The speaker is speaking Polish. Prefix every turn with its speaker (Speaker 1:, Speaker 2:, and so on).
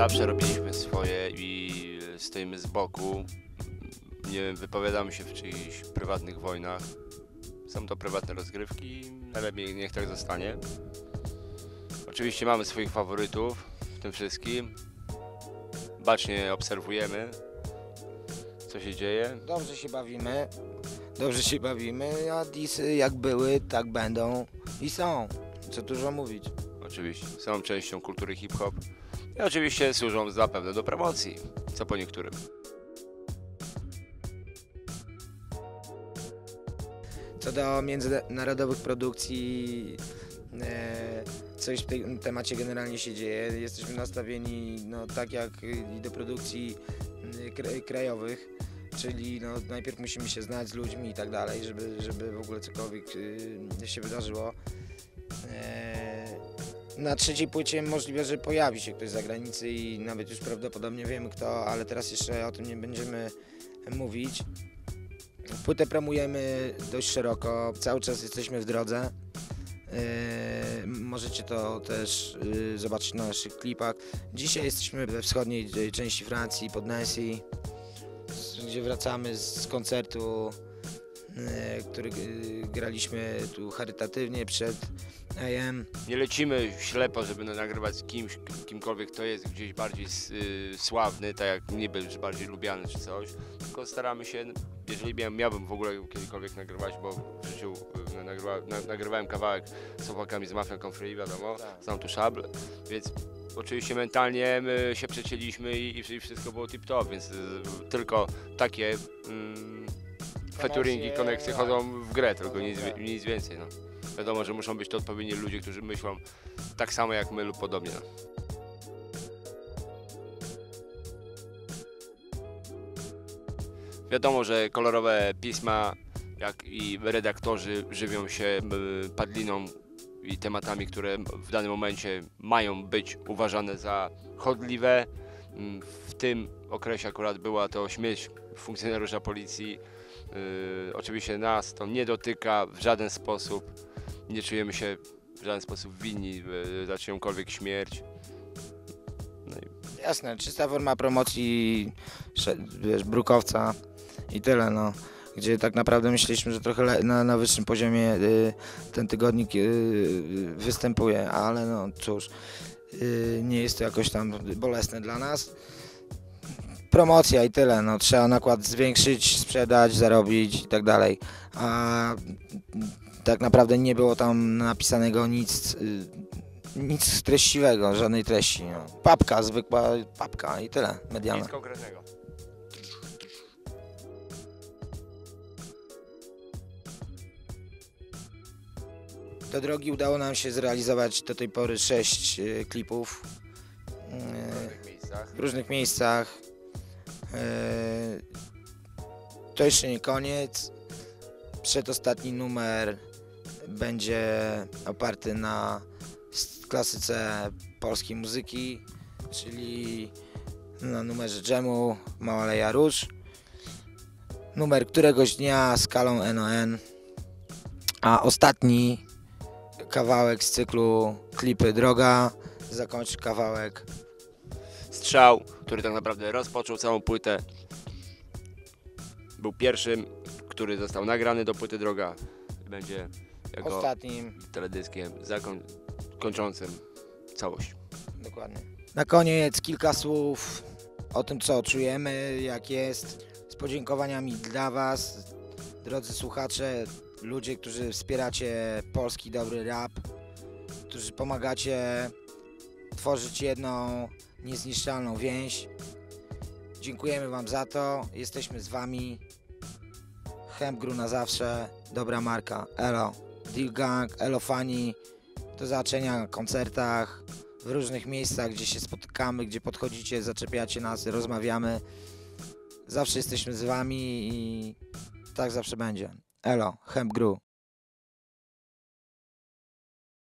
Speaker 1: Zawsze robiliśmy swoje i stoimy z boku. Nie wypowiadamy się w czyichś prywatnych wojnach. Są to prywatne rozgrywki, najlepiej niech tak zostanie. Oczywiście mamy swoich faworytów w tym wszystkim. Bacznie obserwujemy, co się dzieje.
Speaker 2: Dobrze się bawimy, dobrze się bawimy, a disy jak były, tak będą i są. Co dużo mówić.
Speaker 1: Oczywiście są częścią kultury hip-hop i oczywiście służą zapewne do promocji, co po niektórym.
Speaker 2: Co do międzynarodowych produkcji, e, coś w tym temacie generalnie się dzieje. Jesteśmy nastawieni no, tak jak i do produkcji kra- krajowych, czyli no, najpierw musimy się znać z ludźmi i tak dalej, żeby, żeby w ogóle cokolwiek y, się wydarzyło. Na trzeciej płycie możliwe, że pojawi się ktoś z zagranicy i nawet już prawdopodobnie wiemy kto, ale teraz jeszcze o tym nie będziemy mówić. Płytę promujemy dość szeroko, cały czas jesteśmy w drodze. Yy, możecie to też yy, zobaczyć na naszych klipach. Dzisiaj jesteśmy we wschodniej części Francji, pod Nancy, gdzie wracamy z koncertu, który yy, graliśmy tu charytatywnie przed AM.
Speaker 1: Nie lecimy ślepo, żeby no nagrywać z kimś, kimkolwiek kto jest gdzieś bardziej y, sławny, tak jak niby, bardziej lubiany czy coś, tylko staramy się, jeżeli miałbym w ogóle kiedykolwiek nagrywać, bo w życiu y, nagrywa, na, nagrywałem kawałek z chłopakami z Mafia Confree, wiadomo,
Speaker 2: Tak.
Speaker 1: znam tu szabl, więc oczywiście mentalnie my się przecięliśmy i, i wszystko było tip-top, więc y, tylko takie mm, featuringi,
Speaker 2: Konekcje,
Speaker 1: koneksje
Speaker 2: tak.
Speaker 1: chodzą w grę, tylko nic, nic więcej. No. Wiadomo, że muszą być to odpowiedni ludzie, którzy myślą tak samo jak my lub podobnie. No. Wiadomo, że kolorowe pisma, jak i redaktorzy żywią się padliną i tematami, które w danym momencie mają być uważane za chodliwe. Mm, W tym okresie akurat była to śmierć funkcjonariusza policji. Yy, oczywiście nas to nie dotyka w żaden sposób. Nie czujemy się w żaden sposób winni yy, za czyjąkolwiek śmierć. No i
Speaker 2: Jasne, czysta forma promocji, wiesz, brukowca i tyle, no. Gdzie tak naprawdę myśleliśmy, że trochę na, na wyższym poziomie y, ten tygodnik y, występuje, ale no cóż, y, nie jest to jakoś tam bolesne dla nas. Promocja i tyle, no trzeba nakład zwiększyć, sprzedać, zarobić i tak dalej. A tak naprawdę nie było tam napisanego nic, y, nic treściwego, żadnej treści. No. Papka, zwykła papka i tyle, medialna.
Speaker 1: nic konkretnego.
Speaker 2: Do drogi udało nam się zrealizować do tej pory sześć y, klipów
Speaker 1: W
Speaker 2: y,
Speaker 1: różnych miejscach.
Speaker 2: w różnych miejscach. Y, to jeszcze nie koniec. Przedostatni numer będzie oparty na klasyce polskiej muzyki, czyli na numerze dżemu Małaleja Róż. Numer któregoś dnia skalą NON. A ostatni kawałek z cyklu Klipy Droga zakończy kawałek
Speaker 1: Strzał, który tak naprawdę rozpoczął całą płytę. Był pierwszym, który został nagrany do płyty Droga. Będzie jako
Speaker 2: ostatnim.
Speaker 1: teledyskiem kończącym całość.
Speaker 2: Dokładnie. Na koniec kilka słów o tym, co czujemy, jak jest, z podziękowaniami dla Was, drodzy słuchacze, ludzie, którzy wspieracie polski dobry rap, którzy pomagacie tworzyć jedną niezniszczalną więź. Dziękujemy Wam za to, jesteśmy z Wami. Hempgru na zawsze, dobra marka, elo. Deal Gang, elo Fani, do zobaczenia na koncertach, w różnych miejscach, gdzie się spotykamy, gdzie podchodzicie, zaczepiacie nas, rozmawiamy. Zawsze jesteśmy z wami i tak zawsze będzie. Elo, Hemp Gru.